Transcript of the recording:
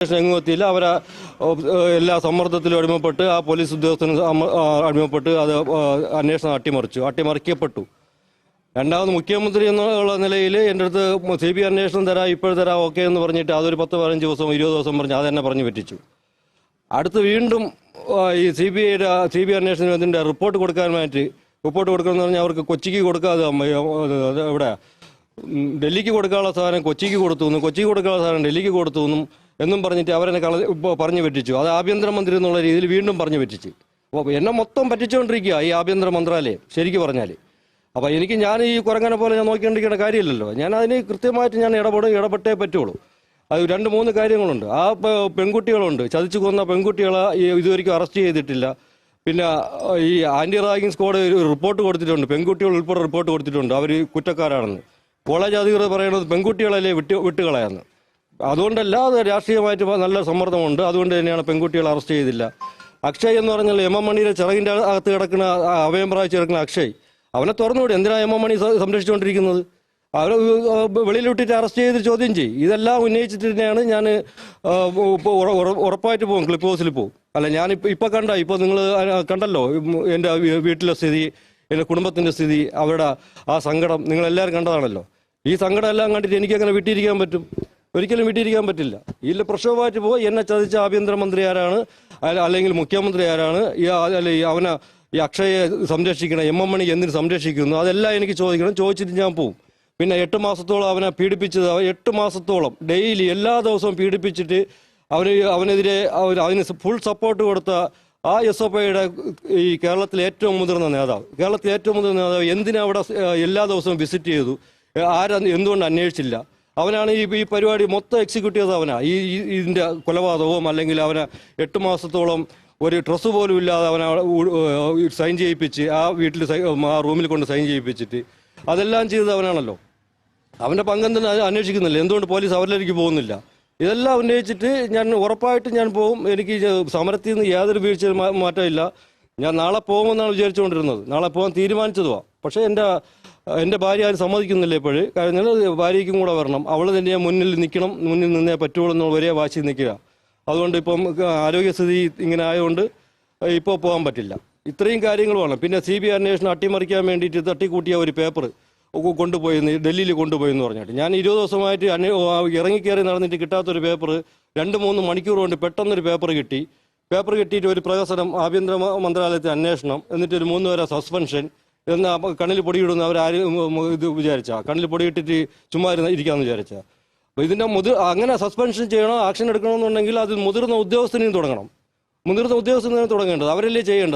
എങ്ങും എത്തിയില്ല അവരെ എല്ലാ സമ്മർദ്ദത്തിലും അടിമപ്പെട്ട് ആ പോലീസ് ഉദ്യോഗസ്ഥന് അടിമപ്പെട്ട് അത് അന്വേഷണം അട്ടിമറിച്ചു. അട്ടിമറിക്കപ്പെട്ടു. രണ്ടാമത് മുഖ്യമന്ത്രി എന്നുള്ള നിലയിൽ എന്റെ അടുത്ത് സി ബി അന്വേഷണം തരാം ഇപ്പോൾ തരാം ഓക്കെ എന്ന് പറഞ്ഞിട്ട് അതൊരു പത്ത് പതിനഞ്ച് ദിവസം ഇരുപത് ദിവസം പറഞ്ഞ് അത് തന്നെ പറഞ്ഞു പറ്റിച്ചു അടുത്ത് വീണ്ടും ഈ സി ബി ഐയുടെ സി ബി അന്വേഷണത്തിന് അതിന്റെ റിപ്പോർട്ട് കൊടുക്കാനായിട്ട് റിപ്പോർട്ട് കൊടുക്കണമെന്ന് പറഞ്ഞാൽ അവർക്ക് കൊച്ചിക്ക് കൊടുക്കാതെ ഇവിടെ ഡൽഹിക്ക് കൊടുക്കാനുള്ള സാധനം കൊച്ചിക്ക് കൊടുത്തു എന്നും കൊച്ചിക്ക് കൊടുക്കാനുള്ള സാധനം ഡൽഹിക്ക് കൊടുത്തു എന്നും എന്നും പറഞ്ഞിട്ട് അവരെന്നെ കള ഇപ്പോൾ പറഞ്ഞു പറ്റിച്ചു. അത് ആഭ്യന്തരമന്ത്രി എന്നുള്ള രീതിയിൽ വീണ്ടും പറഞ്ഞു പറ്റിച്ച്. അപ്പോൾ എന്നെ മൊത്തം പറ്റിച്ചുകൊണ്ടിരിക്കുക ഈ ആഭ്യന്തര മന്ത്രാലയം ശരിക്ക് പറഞ്ഞാൽ അപ്പോൾ എനിക്ക് ഞാൻ ഈ കുരങ്ങനെ പോലെ ഞാൻ നോക്കിക്കൊണ്ടിരിക്കേണ്ട കാര്യമില്ലല്ലോ. ഞാൻ അതിന് കൃത്യമായിട്ട് ഞാൻ ഇടപെടും ഇടപെട്ടേ പറ്റുള്ളൂ. അത് രണ്ട് മൂന്ന് കാര്യങ്ങളുണ്ട്. ആ പെൺകുട്ടികളുണ്ട്. ചതിച്ചു കൊന്ന പെൺകുട്ടികളെ ഇതുവരെയ്ക്കും അറസ്റ്റ് ചെയ്തിട്ടില്ല. പിന്നെ ഈ ആന്റി റാഗിങ് സ്ക്വാഡ് ഒരു റിപ്പോർട്ട് കൊടുത്തിട്ടുണ്ട്. പെൺകുട്ടികൾ ഉൾപ്പെടെ റിപ്പോർട്ട് കൊടുത്തിട്ടുണ്ട്. അവർ കുറ്റക്കാരാണെന്ന്. കോളേജ് അധികൃതർ പറയുന്നത് പെൺകുട്ടികളല്ലേ വിട്ട് വിട്ടുകളയാന്ന്. അതുകൊണ്ടല്ല അത് രാഷ്ട്രീയമായിട്ട് നല്ല സമ്മർദ്ദമുണ്ട്. അതുകൊണ്ട് തന്നെയാണ് പെൺകുട്ടികൾ അറസ്റ്റ് ചെയ്തില്ല. അക്ഷയ് എന്ന് പറഞ്ഞാൽ എം എം മണിയുടെ ചിറകിന്റെ അകത്ത് കിടക്കുന്ന അവയം അഭയം പ്രാപിച്ച് കിടക്കുന്ന അക്ഷയ്. അവനെ തുറന്നുകൂടി എന്തിനാണ് എം എം മണി സംരക്ഷിച്ചുകൊണ്ടിരിക്കുന്നത്? അവർ വെളിയിലിട്ടിട്ട് അറസ്റ്റ് ചെയ്ത് ചോദ്യം ചെയ്യും. ഇതെല്ലാം ഉന്നയിച്ചിട്ട് തന്നെയാണ് ഞാൻ ഉറപ്പായിട്ട് പോകും. ക്ലിപ്പ് ഹൗസിൽ പോകും. അല്ല ഞാൻ ഇപ്പം കണ്ട ഇപ്പോൾ നിങ്ങൾ കണ്ടല്ലോ? എന്റെ വീട്ടിലെ സ്ഥിതി എന്റെ കുടുംബത്തിന്റെ സ്ഥിതി അവരുടെ ആ സങ്കടം നിങ്ങളെല്ലാവരും കണ്ടതാണല്ലോ? ഈ സങ്കടം എല്ലാം കണ്ടിട്ട് എനിക്കങ്ങനെ വിട്ടിരിക്കാൻ പറ്റും? ഒരിക്കലും വിട്ടിരിക്കാൻ പറ്റില്ല. ഇതിൽ പ്രക്ഷോഭമായിട്ട് പോയി എന്നെ ചതിച്ച ആഭ്യന്തരമന്ത്രി ആരാണ്? അല്ലെങ്കിൽ മുഖ്യമന്ത്രി ആരാണ്? ഈ അല്ലെ അവനെ ഈ അക്ഷയെ സംരക്ഷിക്കണം എം എം മണി എന്തിനു സംരക്ഷിക്കുന്നു? അതെല്ലാം എനിക്ക് ചോദിക്കണം. ചോദിച്ചിട്ട് ഞാൻ പോവും. പിന്നെ എട്ട് മാസത്തോളം അവനെ പീഡിപ്പിച്ചത് എട്ട് മാസത്തോളം ഡെയിലി എല്ലാ ദിവസവും പീഡിപ്പിച്ചിട്ട് അവന് അവനെതിരെ അതിന് ഫുൾ സപ്പോർട്ട് കൊടുത്ത ആ എസ് എഫ് ഐയുടെ ഈ കേരളത്തിലെ ഏറ്റവും മുതിർന്ന നേതാവ്. കേരളത്തിലെ ഏറ്റവും മുതിർന്ന നേതാവ് എന്തിനാ അവിടെ എല്ലാ ദിവസവും വിസിറ്റ് ചെയ്തു? ആരാ എന്തുകൊണ്ട് അന്വേഷിച്ചില്ല? അവനാണ് ഈ ഈ പരിപാടി മൊത്തം എക്സിക്യൂട്ട് ചെയ്തത് അവനാണ് ഈ ഇതിന്റെ കൊലപാതകവും അല്ലെങ്കിൽ അവനെ എട്ട് മാസത്തോളം ഒരു ഡ്രസ്സ് പോലും ഇല്ലാതെ അവനെ സൈൻ ചെയ്യിപ്പിച്ച് ആ വീട്ടിൽ ആ റൂമിൽ കൊണ്ട് സൈൻ ചെയ്യിപ്പിച്ചിട്ട് അതെല്ലാം ചെയ്തത് അവനാണല്ലോ. അവന്റെ പങ്കെന്തെന്ന് അന്വേഷിക്കുന്നില്ല. എന്തുകൊണ്ട് പോലീസ് അവരിലേക്ക് പോകുന്നില്ല? ഇതെല്ലാം ഉന്നയിച്ചിട്ട് ഞാൻ ഉറപ്പായിട്ട് ഞാൻ പോകും എനിക്ക് സമരത്തിൽ നിന്ന് യാതൊരു വീഴ്ച മാറ്റമില്ല. ഞാൻ നാളെ പോകുമെന്നാണ് വിചാരിച്ചുകൊണ്ടിരുന്നത്. നാളെ പോകാൻ തീരുമാനിച്ചതുവാ. പക്ഷേ എന്റെ എന്റെ ഭാര്യ ആരും സമ്മതിക്കുന്നില്ല ഇപ്പോഴ്. കാരണം ഭാര്യയ്ക്കും കൂടെ വരണം. അവൾ തന്നെ മുന്നിൽ നിൽക്കണം. മുന്നിൽ നിന്നേ പറ്റുള്ളൂ എന്നുള്ള ഒരേ വാശി നിൽക്കുക. അതുകൊണ്ട് ഇപ്പം ആരോഗ്യസ്ഥിതി ഇങ്ങനെ ആയതുകൊണ്ട് ഇപ്പോൾ പോകാൻ പറ്റില്ല. ഇത്രയും കാര്യങ്ങൾ വേണം. പിന്നെ സി ബി അന്വേഷണം അട്ടിമറിക്കാൻ വേണ്ടിയിട്ട് തട്ടിക്കൂട്ടിയ ഒരു പേപ്പർ കൊണ്ടുപോയി ഡൽഹിയിൽ കൊണ്ടുപോയി എന്ന് പറഞ്ഞിട്ട്. ഞാൻ ഇരുപത് ദിവസമായിട്ട് ഇറങ്ങിക്കയറി നടന്നിട്ട് കിട്ടാത്തൊരു പേപ്പർ രണ്ട് മൂന്ന് മണിക്കൂർ കൊണ്ട് പെട്ടെന്നൊരു പേപ്പർ കിട്ടി. പേപ്പർ കിട്ടിയിട്ട് ഒരു പ്രകസനം ആഭ്യന്തര മന്ത്രാലയത്തെ മന്ത്രാലയത്തിൽ അന്വേഷണം എന്നിട്ട് ഒരു മൂന്ന് പേരെ സസ്പെൻഷൻ എന്ന് കണ്ണിൽ പൊടിയിടുന്ന അവരാരും ഇത് വിചാരിച്ച? കണ്ണിൽ പൊടിയിട്ടിട്ട് ചുമ്മാ ഇരിക്കാമെന്ന് വിചാരിച്ച? അപ്പോൾ ഇതിന്റെ മുതിർ അങ്ങനെ സസ്പെൻഷൻ ചെയ്യണോ ആക്ഷൻ എടുക്കണമെന്നുണ്ടെങ്കിൽ അത് മുതിർന്ന ഉദ്യോഗസ്ഥനെയും തുടങ്ങണം. മുതിർന്ന ഉദ്യോഗസ്ഥനെയും തുടങ്ങേണ്ടത് അവരല്ലേ ചെയ്യേണ്ടത്?